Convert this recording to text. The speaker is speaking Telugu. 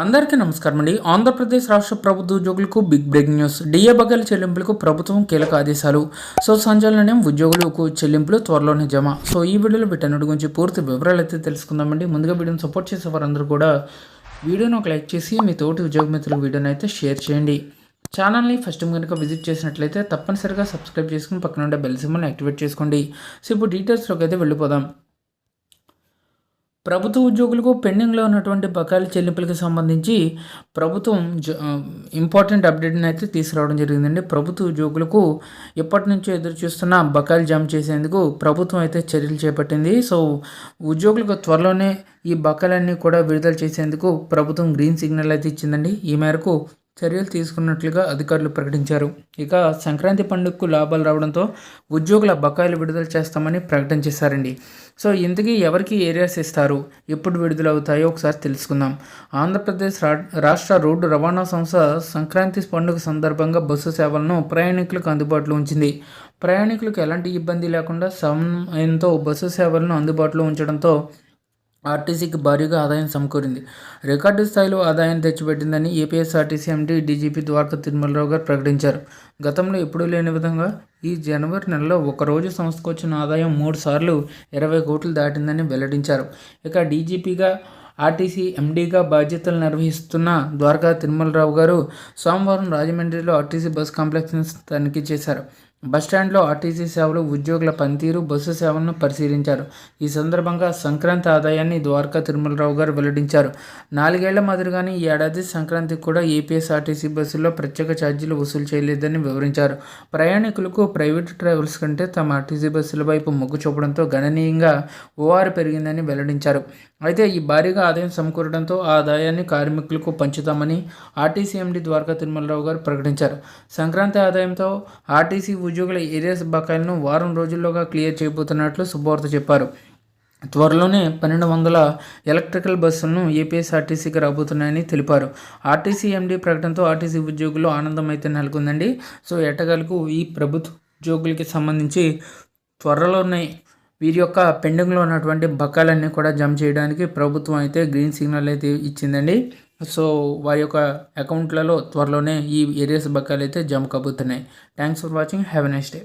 అందరికీ నమస్కారం అండి. ఆంధ్రప్రదేశ్ రాష్ట్ర ప్రభుత్వ ఉద్యోగులకు బిగ్ బ్రేక్ న్యూస్. డిఏ బకాయిల చెల్లింపులకు ప్రభుత్వం కీలక ఆదేశాలు. సో సంచలనం ఉద్యోగులకు చెల్లింపులు త్వరలోనే జమ. సో ఈ వీడియోలో వీటన్నిటి గురించి పూర్తి వివరాలు అయితే తెలుసుకుందామండి ముందుగా వీడియోని సపోర్ట్ చేసే వారందరూ కూడా వీడియోని ఒక లైక్ చేసి మీ తోటి ఉద్యోగ మిత్రులకు వీడియోని అయితే షేర్ చేయండి. ఛానల్ని ఫస్ట్ కనుక విజిట్ చేసినట్లయితే తప్పనిసరిగా సబ్స్క్రైబ్ చేసుకుని పక్కన ఉండే బెల్ సింబల్ని యాక్టివేట్ చేసుకోండి. సో ఇప్పుడు డీటెయిల్స్లోకి అయితే వెళ్ళిపోదాం. ప్రభుత్వ ఉద్యోగులకు పెండింగ్లో ఉన్నటువంటి బకాయిల చెల్లింపులకు సంబంధించి ప్రభుత్వం జ- ఇంపార్టెంట్ అప్డేట్ని అయితే తీసుకురావడం జరిగిందండి. ప్రభుత్వ ఉద్యోగులకు ఎప్పటి నుంచో ఎదురు చూస్తున్న బకాయిలు జమ చేసేందుకు ప్రభుత్వం అయితే చర్యలు చేపట్టింది. సో ఉద్యోగులకు త్వరలోనే ఈ బకాయిలన్నీ కూడా విడుదల చేసేందుకు ప్రభుత్వం గ్రీన్ సిగ్నల్ అయితే ఇచ్చిందండి. ఈ మేరకు చర్యలు తీసుకున్నట్లుగా అధికారులు ప్రకటించారు. ఇక సంక్రాంతి పండుగకు లాభాలు రావడంతో ఉద్యోగుల బకాయిలు విడుదల చేస్తామని ప్రకటన చేశారండి. సో ఇంతకీ ఎవరికి ఏరియాస్ ఇస్తారు? ఎప్పుడు విడుదల అవుతాయో ఒకసారి తెలుసుకుందాం. ఆంధ్రప్రదేశ్ రా రాష్ట్ర రోడ్డు రవాణా సంస్థ సంక్రాంతి పండుగ సందర్భంగా బస్సు సేవలను ప్రయాణికులకు అందుబాటులో ఉంచింది. ప్రయాణికులకు ఎలాంటి ఇబ్బంది లేకుండా సమయంతో బస్సు సేవలను అందుబాటులో ఉంచడంతో ఆర్టీసీకి భారీగా ఆదాయం సమకూరింది. రికార్డు స్థాయిలో ఆదాయం తెచ్చిపెట్టిందని APSRTC MD DGP Dwaraka Tirumala Rao గారు ప్రకటించారు. గతంలో ఎప్పుడూ లేని విధంగా ఈ జనవరి నెలలో ఒకరోజు సంస్థకు వచ్చిన ఆదాయం మూడు సార్లు ఇరవై కోట్లు దాటిందని వెల్లడించారు. ఇక డీజీపీగా ఆర్టీసీ ఎండీగా బాధ్యతలు నిర్వహిస్తున్న ద్వారకా తిరుమలరావు గారు సోమవారం రాజమండ్రిలో ఆర్టీసీ బస్ కాంప్లెక్స్ని తనిఖీ చేశారు. బస్టాండ్లో ఆర్టీసీ సేవలు ఉద్యోగుల పనితీరు బస్సు సేవలను పరిశీలించారు. ఈ సందర్భంగా సంక్రాంతి ఆదాయాన్ని ద్వారకా తిరుమలరావు గారు వెల్లడించారు. నాలుగేళ్ళ మాదిరిగానే ఈ ఏడాది సంక్రాంతికి కూడా ఏపీఎస్ఆర్టీసీ బస్సుల్లో ప్రత్యేక ఛార్జీలు వసూలు చేయలేదని వివరించారు. ప్రయాణికులకు ప్రైవేట్ ట్రావెల్స్ కంటే తమ ఆర్టీసీ బస్సుల వైపు మొగ్గు చూపడంతో గణనీయంగా ఓఆర్ పెరిగిందని వెల్లడించారు. అయితే ఈ భారీగా ఆదాయం సమకూరడంతో ఆ ఆదాయాన్ని కార్మికులకు పంచుతామని ఆర్టీసీ ఎండీ ద్వారకా తిరుమలరావు గారు ప్రకటించారు. సంక్రాంతి ఆదాయంతో ఆర్టీసీ ఉద్యోగుల ఏరియాస్ బకాయిలను వారం రోజుల్లోగా క్లియర్ చేయబోతున్నట్లు శుభవార్త చెప్పారు. త్వరలోనే పన్నెండు వందల ఎలక్ట్రికల్ బస్సులను ఏపీఎస్ఆర్టీసీకి రాబోతున్నాయని తెలిపారు. ఆర్టీసీ ఎండీ ప్రకటనతో ఆర్టీసీ ఉద్యోగులు ఆనందం అయితే నెలకొందండి. సో ఎట్టగలకు ఈ ప్రభుత్వ ఉద్యోగులకి సంబంధించి త్వరలోనే వీరి యొక్క పెండింగ్లో ఉన్నటువంటి బకాయిలన్నీ కూడా జమ చేయడానికి ప్రభుత్వం అయితే గ్రీన్ సిగ్నల్ అయితే ఇచ్చిందండి. సో వారి యొక్క అకౌంట్లలో త్వరలోనే ఈ ఏరియాస్ బకాయిలు అయితే జమ కాబోతున్నాయి. Thanks for watching have a next day